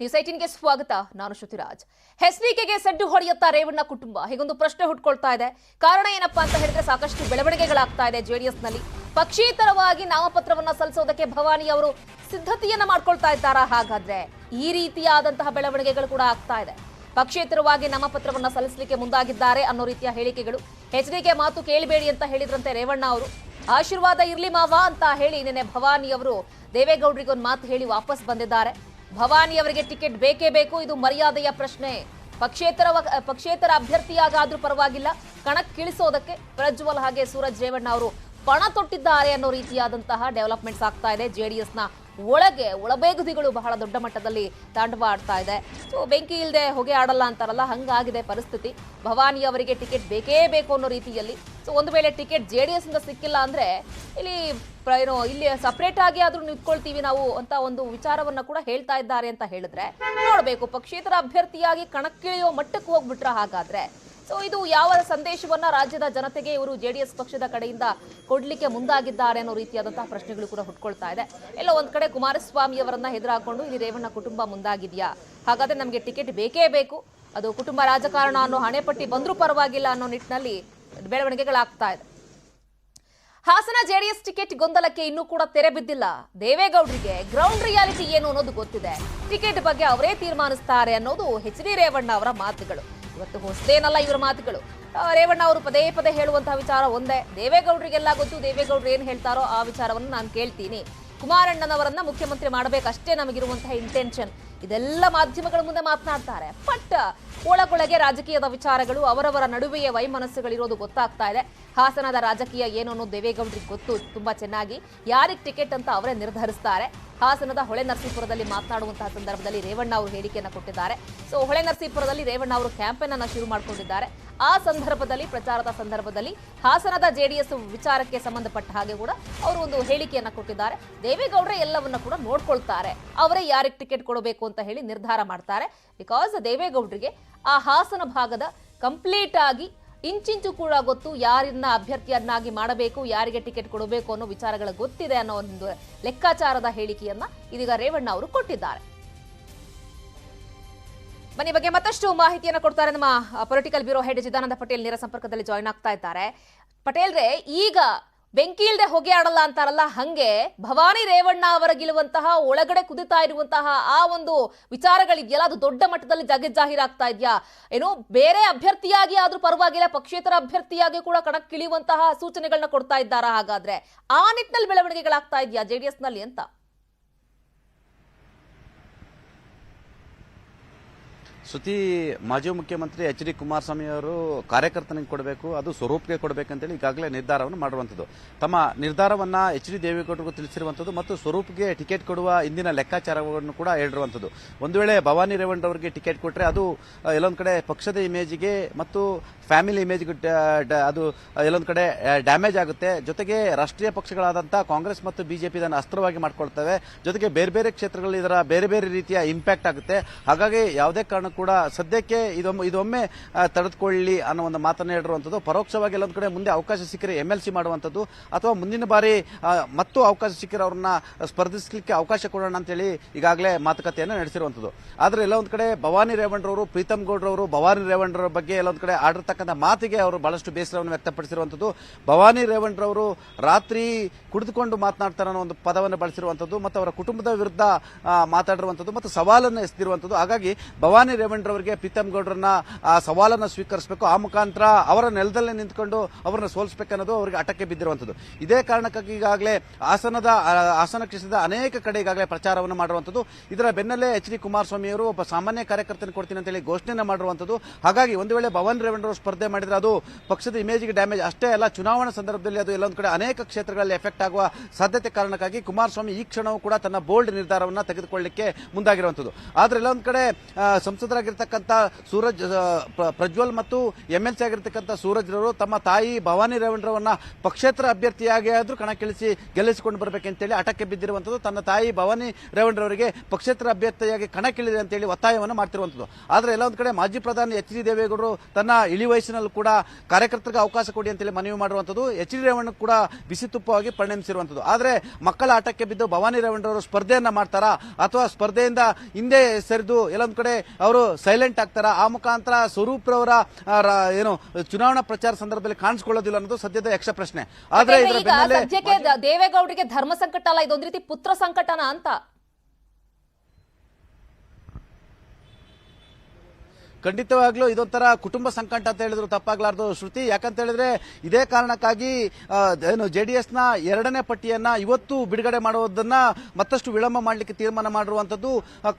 News ಏಟೀನ್ಗೆ ಸ್ವಾಗತ. ನಾನು ಶ್ರುತಿರಾಜ್. ಹೆಸರಿಕೆಗೆ ಸಡ್ಡು ಹೊಡೆಯುತ್ತಾ ರೇವಣ್ಣ ಕುಟುಂಬ. ಹೀಗೊಂದು ಪ್ರಶ್ನೆ ಹುಟ್ಕೊಳ್ತಾ ಇದೆ. ಕಾರಣ ಏನಪ್ಪಾ ಅಂತ ಹೇಳಿದ್ರೆ ಸಾಕಷ್ಟು ಬೆಳವಣಿಗೆಗಳಾಗ್ತಾ ಇದೆ ಜೆಡಿಎಸ್ನಲ್ಲಿ ಪಕ್ಷೇತರವಾಗಿ ನಾಮಪತ್ರವನ್ನ ಸಲ್ಲಿಸೋದಕ್ಕೆ ಭವಾನಿ ಅವರು ಸಿದ್ಧತೆಯನ್ನ ಮಾಡ್ಕೊಳ್ತಾ ಇದ್ದಾರಾ? ಹಾಗಾದ್ರೆ ಈ ರೀತಿಯಾದಂತಹ ಬೆಳವಣಿಗೆಗಳು ಕೂಡ ಆಗ್ತಾ ಇದೆ. ಪಕ್ಷೇತರವಾಗಿ ನಾಮಪತ್ರವನ್ನ ಸಲ್ಲಿಸಲಿಕ್ಕೆ ಮುಂದಾಗಿದ್ದಾರೆ ಅನ್ನೋ ರೀತಿಯ ಹೇಳಿಕೆಗಳು. ಎಚ್ಡಿಕೆ ಮಾತು ಕೇಳಬೇಡಿ ಅಂತ ಹೇಳಿದ್ರಂತೆ ರೇವಣ್ಣ ಅವರು. ಆಶೀರ್ವಾದ ಇರ್ಲಿ ಮಾವಾ ಅಂತ ಹೇಳಿ ನಿನ್ನೆ ಭವಾನಿ ಅವರು ದೇವೇಗೌಡರಿಗೆ ಒಂದು ಮಾತು ಹೇಳಿ ವಾಪಸ್ ಬಂದಿದ್ದಾರೆ. ಭವಾನಿ ಅವರಿಗೆ ಟಿಕೆಟ್ ಬೇಕೇ ಬೇಕು, ಇದು ಮರ್ಯಾದೆಯ ಪ್ರಶ್ನೆ. ಪಕ್ಷೇತರ ಪಕ್ಷೇತರ ಅಭ್ಯರ್ಥಿಯಾಗಾದ್ರೂ ಪರವಾಗಿಲ್ಲ. ಕಣಕ್ಕಿಳಿಸೋದಕ್ಕೆ ಪ್ರಜ್ವಲ್ ಹಾಗೆ ಸೂರಜ್ ರೇವಣ್ಣ ಅವರು ಪಣ ತೊಟ್ಟಿದ್ದಾರೆ ಅನ್ನೋ ರೀತಿಯಾದಂತಹ ಡೆವಲಪ್ಮೆಂಟ್ಸ್ ಆಗ್ತಾ ಇದೆ. ಜೆಡಿಎಸ್ನ ಒಳಗೆ ಒಳಬೇಗುದಿಗಳು ಬಹಳ ದೊಡ್ಡ ಮಟ್ಟದಲ್ಲಿ ತಾಂಡವ ಆಡ್ತಾ ಇದೆ. ಸೊ ಬೆಂಕಿ ಇಲ್ಲದೆ ಹೊಗೆ ಆಡಲ್ಲ ಅಂತಾರಲ್ಲ, ಹಂಗಾಗಿದೆ ಪರಿಸ್ಥಿತಿ. ಭವಾನಿ ಅವರಿಗೆ ಟಿಕೆಟ್ ಬೇಕೇ ಬೇಕು ಅನ್ನೋ ರೀತಿಯಲ್ಲಿ. ಸೊ ಒಂದು ವೇಳೆ ಟಿಕೆಟ್ ಜೆ ಡಿ ಇಂದ ಸಿಕ್ಕಿಲ್ಲ ಅಂದ್ರೆ, ಇಲ್ಲಿ ಏನು, ಇಲ್ಲಿ ಸಪ್ರೇಟ್ ಆಗಿ ಆದ್ರೂ ನಿಂತ್ಕೊಳ್ತೀವಿ ನಾವು ಅಂತ ಒಂದು ವಿಚಾರವನ್ನ ಕೂಡ ಹೇಳ್ತಾ ಇದ್ದಾರೆ ಅಂತ ಹೇಳಿದ್ರೆ, ನೋಡಬೇಕು. ಪಕ್ಷೇತರ ಅಭ್ಯರ್ಥಿಯಾಗಿ ಕಣಕ್ಕಿಳಿಯೋ ಮಟ್ಟಕ್ಕೆ ಹೋಗ್ಬಿಟ್ರ ಹಾಗಾದ್ರೆ ಸೊ ಇದು ಯಾವ ಸಂದೇಶವನ್ನ ರಾಜ್ಯದ ಜನತೆಗೆ ಇವರು ಜೆಡಿಎಸ್ ಪಕ್ಷದ ಕಡೆಯಿಂದ ಕೊಡ್ಲಿಕ್ಕೆ ಮುಂದಾಗಿದ್ದಾರೆ ಅನ್ನೋ ರೀತಿಯಾದಂತಹ ಪ್ರಶ್ನೆಗಳು ಕೂಡ ಹುಟ್ಕೊಳ್ತಾ ಇದೆ. ಎಲ್ಲ ಒಂದ್ ಕಡೆ ಕುಮಾರಸ್ವಾಮಿ ಅವರನ್ನ ಎದುರಾಕೊಂಡು ಇಲ್ಲಿ ರೇವಣ್ಣ ಕುಟುಂಬ ಮುಂದಾಗಿದೆಯಾ? ಹಾಗಾದ್ರೆ ನಮಗೆ ಟಿಕೆಟ್ ಬೇಕೇ ಬೇಕು. ಅದು ಕುಟುಂಬ ರಾಜಕಾರಣ ಅನ್ನೋ ಹಣೆಪಟ್ಟಿ ಬಂದರೂ ಪರವಾಗಿಲ್ಲ ಅನ್ನೋ ನಿಟ್ಟಿನಲ್ಲಿ ಬೆಳವಣಿಗೆಗಳಾಗ್ತಾ ಇದೆ. ಹಾಸನ ಜೆಡಿಎಸ್ ಟಿಕೆಟ್ ಗೊಂದಲಕ್ಕೆ ಇನ್ನೂ ಕೂಡ ತೆರೆ ಬಿದ್ದಿಲ್ಲ. ದೇವೇಗೌಡರಿಗೆ ಗ್ರೌಂಡ್ ರಿಯಾಲಿಟಿ ಏನು ಅನ್ನೋದು ಗೊತ್ತಿದೆ. ಟಿಕೆಟ್ ಬಗ್ಗೆ ಅವರೇ ತೀರ್ಮಾನಿಸ್ತಾರೆ ಅನ್ನೋದು ಎಚ್ ಡಿ ರೇವಣ್ಣ ಅವರ ಮಾತುಗಳು. ಇವತ್ತು ಹೊಸದೇನಲ್ಲ ಇವರ ಮಾತುಗಳು. ರೇವಣ್ಣ ಅವರು ಪದೇ ಪದೇ ಹೇಳುವಂತಹ ವಿಚಾರ ಒಂದೇ. ದೇವೇಗೌಡರಿಗೆಲ್ಲ ಗೊತ್ತು ದೇವೇಗೌಡರು ಏನ್ ಹೇಳ್ತಾರೋ ಆ ವಿಚಾರವನ್ನು ನಾನು ಕೇಳ್ತೀನಿ. ಕುಮಾರಣ್ಣನವರನ್ನ ಮುಖ್ಯಮಂತ್ರಿ ಮಾಡಬೇಕಷ್ಟೇ ನಮಗಿರುವಂತಹ ಇಂಟೆನ್ಷನ್ ಇದೆಲ್ಲ ಮಾಧ್ಯಮಗಳ ಮುಂದೆ ಮಾತನಾಡ್ತಾರೆ. ಬಟ್ ಒಳಗೊಳಗೆ ರಾಜಕೀಯದ ವಿಚಾರಗಳು ಅವರವರ ನಡುವೆಯೇ ವೈಮನಸ್ಸುಗಳಿರೋದು ಗೊತ್ತಾಗ್ತಾ ಇದೆ. ಹಾಸನದ ರಾಜಕೀಯ ಏನು ಅನ್ನೋದು ದೇವೇಗೌಡರಿಗೆ ಗೊತ್ತು. ತುಂಬಾ ಚೆನ್ನಾಗಿ ಯಾರಿಗೆ ಟಿಕೆಟ್ ಅಂತ ಅವರೇ ನಿರ್ಧರಿಸ್ತಾರೆ. ಹಾಸನದ ಹೊಳೆ ನರಸೀಪುರದಲ್ಲಿ ಮಾತನಾಡುವಂತಹ ಸಂದರ್ಭದಲ್ಲಿ ರೇವಣ್ಣ ಅವರು ಹೇಳಿಕೆಯನ್ನು ಕೊಟ್ಟಿದ್ದಾರೆ. ಸೊ, ಹೊಳೆ ನರಸೀಪುರದಲ್ಲಿ ರೇವಣ್ಣ ಅವರು ಕ್ಯಾಂಪೇನ್ ಅನ್ನು ಶುರು ಮಾಡಿಕೊಂಡಿದ್ದಾರೆ. ಆ ಸಂದರ್ಭದಲ್ಲಿ, ಪ್ರಚಾರದ ಸಂದರ್ಭದಲ್ಲಿ ಹಾಸನದ ಜೆಡಿಎಸ್ ವಿಚಾರಕ್ಕೆ ಸಂಬಂಧಪಟ್ಟ ಹಾಗೆ ಕೂಡ ಅವರು ಒಂದು ಹೇಳಿಕೆಯನ್ನ ಕೊಟ್ಟಿದ್ದಾರೆ. ದೇವೇಗೌಡರೇ ಎಲ್ಲವನ್ನ ಕೂಡ ನೋಡ್ಕೊಳ್ತಾರೆ. ಅವರೇ ಯಾರಿಗೆ ಟಿಕೆಟ್ ಕೊಡಬೇಕು ಅಂತ ಹೇಳಿ ನಿರ್ಧಾರ ಮಾಡ್ತಾರೆ. ಬಿಕಾಸ್ ದೇವೇಗೌಡರಿಗೆ ಆ ಹಾಸನ ಭಾಗದ ಕಂಪ್ಲೀಟ್ ಆಗಿ ಇಂಚಿಂಚು ಕೂಡ ಗೊತ್ತು ಯಾರನ್ನ ಅಭ್ಯರ್ಥಿಯನ್ನಾಗಿ ಮಾಡಬೇಕು, ಯಾರಿಗೆ ಟಿಕೆಟ್ ಕೊಡಬೇಕು ಅನ್ನೋ ವಿಚಾರಗಳ ಗೊತ್ತಿದೆ ಅನ್ನೋ ಒಂದು ಲೆಕ್ಕಾಚಾರದ ಹೇಳಿಕೆಯನ್ನ ಇದೀಗ ರೇವಣ್ಣ ಅವರು ಕೊಟ್ಟಿದ್ದಾರೆ. ಬನ್ನಿ ಬಗ್ಗೆ ಮತ್ತಷ್ಟು ಮಾಹಿತಿಯನ್ನು ಕೊಡ್ತಾರೆ ನಮ್ಮ political bureau head Chidananda Patel ನೇರ ಸಂಪರ್ಕದಲ್ಲಿ ಜಾಯ್ನ್ ಆಗ್ತಾ ಇದ್ದಾರೆ. ಪಟೇಲ್ರೆ, ಈಗ ಬೆಂಕಿ ಇಲ್ದೆ ಹೊಗೆ ಆಡಲ್ಲ ಅಂತಾರಲ್ಲ, ಹಂಗೆ ಭವಾನಿ ರೇವಣ್ಣ ಅವರ ಗೆಲುವಂತಹ ಒಳಗಡೆ ಕುದಿತಾ ಇರುವಂತಹ ಆ ಒಂದು ವಿಚಾರಗಳಿದೆಯಲ್ಲ, ಅದು ದೊಡ್ಡ ಮಟ್ಟದಲ್ಲಿ ಜಗಜ್ಜಾಹೀರಾಗ್ತಾ ಇದೆಯಾ? ಏನು ಬೇರೆ ಅಭ್ಯರ್ಥಿಯಾಗಿ ಆದ್ರೂ ಪರವಾಗಿಲ್ಲ, ಪಕ್ಷೇತರ ಅಭ್ಯರ್ಥಿಯಾಗಿ ಕೂಡ ಕಣಕ್ಕಿಳಿಯುವಂತಹ ಸೂಚನೆಗಳನ್ನ ಕೊಡ್ತಾ ಇದ್ದಾರಾ ಹಾಗಾದ್ರೆ? ಆ ನಿಟ್ಟಿನಲ್ಲಿ ಬೆಳವಣಿಗೆಗಳಾಗ್ತಾ ಇದೆಯಾ ಜೆಡಿಎಸ್ನಲ್ಲಿ ಅಂತ? ಶ್ರುತಿ, ಮಾಜಿ ಮುಖ್ಯಮಂತ್ರಿ ಎಚ್ ಡಿ ಕುಮಾರಸ್ವಾಮಿ ಅವರು ಕಾರ್ಯಕರ್ತನಿಗೆ ಕೊಡಬೇಕು, ಅದು ಸ್ವರೂಪ್ಗೆ ಕೊಡಬೇಕಂತೇಳಿ ಈಗಾಗಲೇ ನಿರ್ಧಾರವನ್ನು ಮಾಡುವಂಥದ್ದು. ತಮ್ಮ ನಿರ್ಧಾರವನ್ನು ಎಚ್ ಡಿ ದೇವೇಗೌಡರಿಗೂ ತಿಳಿಸಿರುವಂಥದ್ದು ಮತ್ತು ಸ್ವರೂಪ್ಗೆ ಟಿಕೆಟ್ ಕೊಡುವ ಇಂದಿನ ಲೆಕ್ಕಾಚಾರವನ್ನು ಕೂಡ ಹೇಳಿರುವಂಥದ್ದು. ಒಂದು ವೇಳೆ ಭವಾನಿ ರೇವಣ್ಣ ಅವರಿಗೆ ಟಿಕೆಟ್ ಕೊಟ್ಟರೆ ಅದು ಎಲ್ಲೊಂದು ಕಡೆ ಪಕ್ಷದ ಇಮೇಜಿಗೆ ಮತ್ತು ಫ್ಯಾಮಿಲಿ ಇಮೇಜ್ಗೆ ಅದು ಎಲ್ಲೊಂದು ಕಡೆ ಡ್ಯಾಮೇಜ್ ಆಗುತ್ತೆ. ಜೊತೆಗೆ ರಾಷ್ಟ್ರೀಯ ಪಕ್ಷಗಳಾದಂಥ ಕಾಂಗ್ರೆಸ್ ಮತ್ತು ಬಿಜೆಪಿ ಇದನ್ನು ಅಸ್ತ್ರವಾಗಿ ಮಾಡಿಕೊಳ್ತವೆ. ಜೊತೆಗೆ ಬೇರೆ ಬೇರೆ ಕ್ಷೇತ್ರಗಳಲ್ಲಿ ಇದರ ಬೇರೆ ಬೇರೆ ರೀತಿಯ ಇಂಪ್ಯಾಕ್ಟ್ ಆಗುತ್ತೆ. ಹಾಗಾಗಿ ಯಾವುದೇ ಕಾರಣ ಕೂಡ ಸದ್ಯಕ್ಕೆ ಇದೊಮ್ಮೆ ಇದೊಮ್ಮೆ ತಡೆದುಕೊಳ್ಳಿ ಅನ್ನೋ ಒಂದು ಮಾತನ್ನು ಹೇಳಿರುವಂಥದ್ದು ಪರೋಕ್ಷವಾಗಿ ಎಲ್ಲೊಂದು ಕಡೆ ಮುಂದೆ ಅವಕಾಶ ಸಿಕ್ಕರೆ ಎಂ ಎಲ್ ಸಿ ಮಾಡುವಂಥದ್ದು ಅಥವಾ ಮುಂದಿನ ಬಾರಿ ಮತ್ತು ಅವಕಾಶ ಸಿಕ್ಕರೆ ಅವ್ರನ್ನ ಸ್ಪರ್ಧಿಸಲಿಕ್ಕೆ ಅವಕಾಶ ಕೊಡೋಣ ಅಂತೇಳಿ ಈಗಾಗಲೇ ಮಾತುಕತೆಯನ್ನು ನಡೆಸಿರುವಂಥದ್ದು ಆದರೆ ಎಲ್ಲ ಒಂದು ಕಡೆ ಭವಾನಿ ರೇವಣ್ಣರವರು ಪ್ರೀತಮ್ ಗೌಡ್ರವರು, ಭವಾನಿ ರೇವಣ್ಣರ ಬಗ್ಗೆ ಎಲ್ಲೊಂದು ಕಡೆ ಆಡಿರ್ತಕ್ಕಂಥ ಮಾತಿಗೆ ಅವರು ಬಹಳಷ್ಟು ಬೇಸರವನ್ನು ವ್ಯಕ್ತಪಡಿಸಿರುವಂಥದ್ದು. ಭವಾನಿ ರೇವಣ್ರವರು ರಾತ್ರಿ ಕುಡಿದುಕೊಂಡು ಮಾತನಾಡ್ತಾರೆ ಅನ್ನೋ ಒಂದು ಪದವನ್ನು ಬಳಸಿರುವಂಥದ್ದು ಮತ್ತು ಅವರ ಕುಟುಂಬದ ವಿರುದ್ಧ ಮಾತಾಡಿರುವಂಥದ್ದು ಮತ್ತು ಸವಾಲನ್ನು ಎಸೆದಿರುವಂಥದ್ದು. ಹಾಗಾಗಿ ಭವಾನಿ ರೇವಣ್ರವರಿಗೆ ಪ್ರೀತಮ್ ಗೌಡ್ರನ್ನ ಆ, ಸವಾಲನ್ನು ಸ್ವೀಕರಿಸಬೇಕು. ಆ ಮುಖಾಂತರ ಅವರ ನೆಲದಲ್ಲೇ ನಿಂತ್ಕೊಂಡು ಅವರನ್ನ ಸೋಲಿಸಬೇಕನ್ನೋದು ಅವರಿಗೆ ಅಟಕ್ಕೆ ಬಿದ್ದಿರುವಂಥದ್ದು. ಇದೇ ಕಾರಣಕ್ಕಾಗಿ ಈಗಾಗಲೇ ಹಾಸನದ ಹಾಸನ ಕ್ಷೇತ್ರದ ಅನೇಕ ಕಡೆ ಈಗಾಗಲೇ ಪ್ರಚಾರವನ್ನು ಮಾಡುವಂಥದ್ದು. ಇದರ ಬೆನ್ನಲ್ಲೇ ಎಚ್ ಡಿ ಕುಮಾರಸ್ವಾಮಿ ಅವರು ಒಬ್ಬ ಸಾಮಾನ್ಯ ಕಾರ್ಯಕರ್ತನ ಕೊಡ್ತೀನಿ ಅಂತೇಳಿ ಘೋಷಣೆಯನ್ನು ಮಾಡಿರುವಂಥದ್ದು ಹಾಗಾಗಿ ಒಂದು ವೇಳೆ ಭವನ್ ರೇವಣ್ಣರು ಸ್ಪರ್ಧೆ ಮಾಡಿದರೆ ಅದು ಪಕ್ಷದ ಇಮೇಜ್ಗೆ ಡ್ಯಾಮೇಜ್. ಅಷ್ಟೇ ಅಲ್ಲ, ಚುನಾವಣಾ ಸಂದರ್ಭದಲ್ಲಿ ಅದು ಎಲ್ಲೊಂದು ಕಡೆ ಅನೇಕ ಕ್ಷೇತ್ರಗಳಲ್ಲಿ ಎಫೆಕ್ಟ್ ಆಗುವ ಸಾಧ್ಯತೆ ಕಾರಣಕ್ಕಾಗಿ ಕುಮಾರಸ್ವಾಮಿ ಈ ಕ್ಷಣವೂ ಕೂಡ ತನ್ನ ಬೋಲ್ಡ್ ನಿರ್ಧಾರವನ್ನು ತೆಗೆದುಕೊಳ್ಳಲಿಕ್ಕೆ ಮುಂದಾಗಿರುವಂಥದ್ದು. ಆದರೆ ಎಲ್ಲೊಂದು ಕಡೆ ಸಂಸದರಾಗಿರ್ತಕ್ಕಂಥ ಸೂರಜ್ ಪ್ರಜ್ವಲ್ ಮತ್ತು ಎಂ ಎಲ್ ಸಿ ಆಗಿರ್ತಕ್ಕಂಥ ಸೂರಜ್ ರವರು ತಮ್ಮ ತಾಯಿ ಭವಾನಿ ರೇವಣ್ರವನ್ನ ಪಕ್ಷೇತರ ಅಭ್ಯರ್ಥಿಯಾಗಿ ಆದರೂ ಕಣಕ್ಕಿಳಿಸಿ ಗೆಲ್ಲಿಸಿಕೊಂಡು ಬರ್ಬೇಕಂತೇಳಿ ಅಟಕ್ಕೆ ಬಿದ್ದಿರುವಂಥದ್ದು. ತನ್ನ ತಾಯಿ ಭವಾನಿ ರೇವಣ್ರವರಿಗೆ ಪಕ್ಷೇತರ ಅಭ್ಯರ್ಥಿಯಾಗಿ ಕಣಕ್ಕಿಳಿದೆ ಅಂತೇಳಿ ಒತ್ತಾಯವನ್ನು ಮಾಡ್ತಿರುವಂಥದ್ದು. ಆದರೆ ಎಲ್ಲೊಂದು ಕಡೆ ಮಾಜಿ ಪ್ರಧಾನಿ ಎಚ್ ಡಿ ದೇವೇಗೌಡರು ತನ್ನ ಇಳಿ ವಯಸ್ಸಿನಲ್ಲೂ ಕೂಡ ಕಾರ್ಯಕರ್ತರಿಗೆ ಅವಕಾಶ ಕೊಡಿ ಅಂತೇಳಿ ಮನವಿ ಮಾಡುವಂಥದ್ದು ಎಚ್ ಡಿ ರೇವಣ್ಣ ಕೂಡ ಬಿಸಿ ತುಪ್ಪವಾಗಿ ಪರಿಣಮಿಸಿರುವಂಥದ್ದು. ಆದರೆ ಮಕ್ಕಳ ಆಟಕ್ಕೆ ಬಿದ್ದು ಭವಾನಿ ರೇವಣ್ಣರವರು ಸ್ಪರ್ಧೆಯನ್ನ ಮಾಡ್ತಾರಾ? ಅಥವಾ ಸ್ಪರ್ಧೆಯಿಂದ ಹಿಂದೆ ಸರಿದು ಎಲ್ಲೊಂದು ಕಡೆ ಅವರು ಸೈಲೆಂಟ್ ಆಗ್ತಾರಾ? ಆ ಮುಖಾಂತರ ಸ್ವರೂಪ್ ರವರ ಏನು ಚುನಾವಣಾ ಪ್ರಚಾರ ಸಂದರ್ಭದಲ್ಲಿ ಕಾಣಿಸ್ಕೊಳ್ಳೋದಿಲ್ಲ ಅನ್ನೋದು ಸದ್ಯದ ಯಕ್ಷ ಪ್ರಶ್ನೆ. ಆದ್ರೆ ದೇವೇಗೌಡರಿಗೆ ಧರ್ಮ ಸಂಕಟ ಅಲ್ಲ ಇದೊಂದು ರೀತಿ ಪುತ್ರ ಸಂಕಟನ ಅಂತ. ಖಂಡಿತವಾಗ್ಲೂ ಇದೊಂಥರ ಕುಟುಂಬ ಸಂಕಟ ಅಂತ ಹೇಳಿದ್ರು ತಪ್ಪಾಗ್ಲಾರ್ದು ಶ್ರುತಿ. ಯಾಕಂತ ಹೇಳಿದ್ರೆ ಇದೇ ಕಾರಣಕ್ಕಾಗಿ ಏನು ಏನು ಜೆಡಿಎಸ್ನ ಎರಡನೇ ಪಟ್ಟಿಯನ್ನ ಇವತ್ತು ಬಿಡುಗಡೆ ಮಾಡುವುದನ್ನ ಮತ್ತಷ್ಟು ವಿಳಂಬ ಮಾಡಲಿಕ್ಕೆ ತೀರ್ಮಾನ ಮಾಡಿರುವಂತದ್ದು